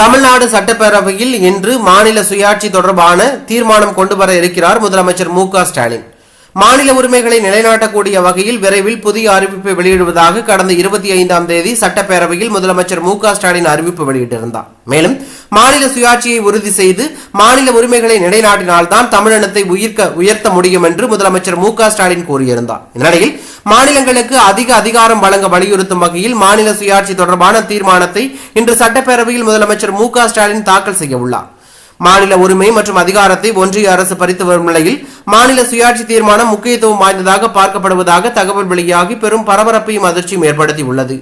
தமிழ்நாடு சட்டப்பேரவையில் இன்று மாநில சுயாட்சி தொடர்பான தீர்மானம் கொண்டு வர இருக்கிறார் முதலமைச்சர் மு க ஸ்டாலின். மாநில உரிமைகளை நிலைநாட்டக்கூடிய வகையில் விரைவில் புதிய அறிவிப்பை வெளியிடுவதாக கடந்த இருபத்தி ஐந்தாம் தேதி சட்டப்பேரவையில் முதலமைச்சர் மு ஸ்டாலின் அறிவிப்பு வெளியிட்டிருந்தார். மேலும் மாநில சுயாட்சியை உறுதி செய்து மாநில உரிமைகளை நிலைநாட்டினால்தான் தமிழினத்தை உயிர்க்க உயர்த்த முடியும் என்று முதலமைச்சர் மு ஸ்டாலின் கூறியிருந்தார். இந்நிலையில் மாநிலங்களுக்கு அதிக அதிகாரம் வழங்க வலியுறுத்தும் வகையில் மாநில சுயாட்சி தொடர்பான தீர்மானத்தை இன்று சட்டப்பேரவையில் முதலமைச்சர் மு ஸ்டாலின் தாக்கல் செய்ய உள்ளார். மாநில உரிமை மற்றும் அதிகாரத்தை ஒன்றிய அரசு பறித்து வரும் நிலையில் மாநில சுயாட்சி தீர்மானம் முக்கியத்துவம் வாய்ந்ததாக பார்க்கப்படுவதாக தகவல் வெளியாகி பெரும் பரபரப்பையும் அதிர்ச்சியும் ஏற்படுத்தியுள்ளது.